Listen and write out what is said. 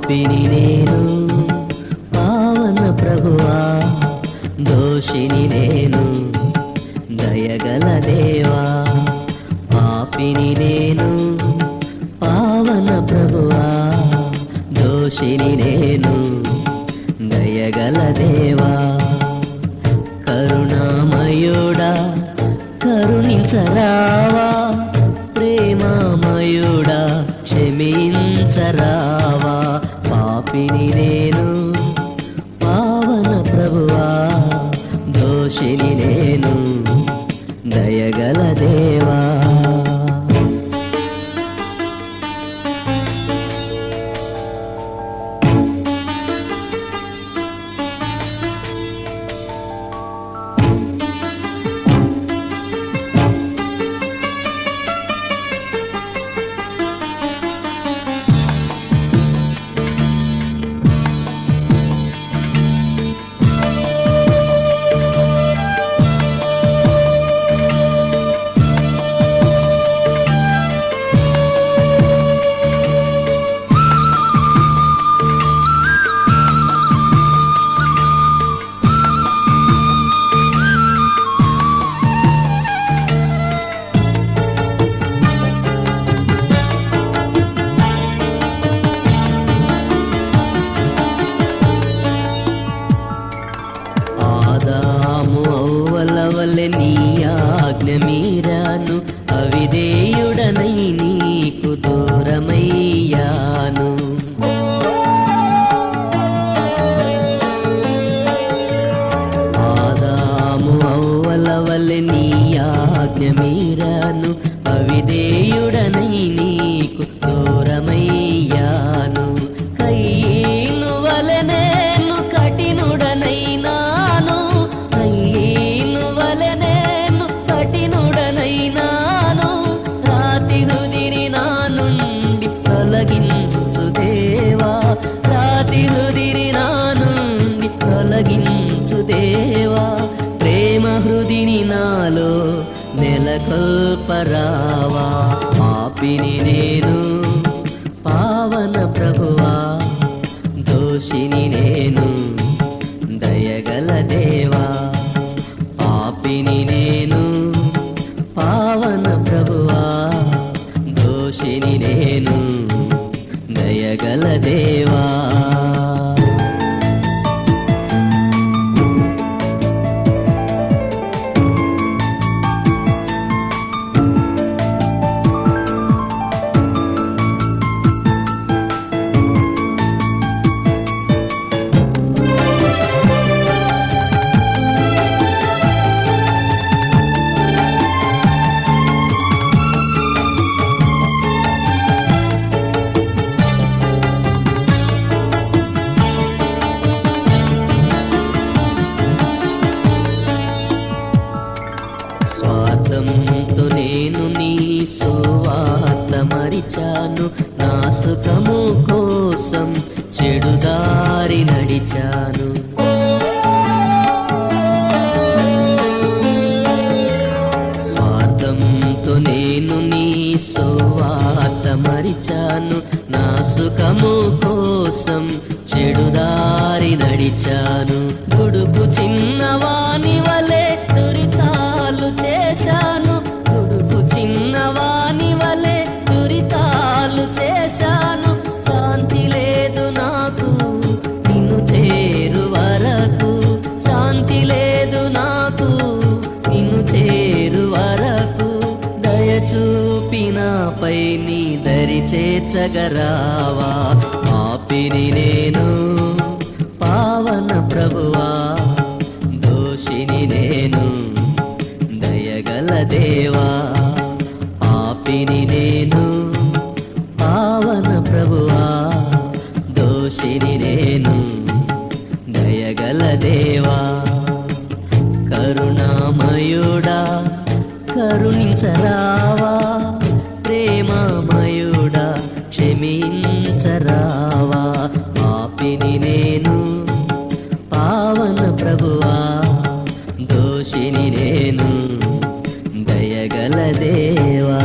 పాపిని నేను. పావన ప్రభువా దోషిని నేను. దయగల దేవా పాపిని నేను. పావన ప్రభువా దోషిని నేను. దయగల దేవా కరుణామయుడా కరుణించరా. పాపిని నేను. పావన ప్రభువా దోషిని నేను. దయగల దేవా. పాపిని నేను పావన ప్రభువా దోషిని నేను దయగల దేవా. పాపిని నేను పావన ప్రభువా దోషిని నేను దయగల దేవా. నేను నీ సువాత మరిచాను. నా సుఖము కోసం చెడు దారి నడిచాను. స్వార్థంతో నేను నీ సువాత మరిచాను. నా సుఖము కోసం చెడు దారి నడిచాను. గుడుకు చిన్నవాని వలె దురితాలు చేశాను. చేర్చగరావా? పాపిని నేను పావన ప్రభువా. దోషిని నేను దయగల దేవా. పాపిని నేను పావన ప్రభువా. దోషిని నేను దయగల దేవా. కరుణామయుడా కరుణించరావా. పాపిని నేను పావన ప్రభువా దోషిని నేను దయగల దేవా.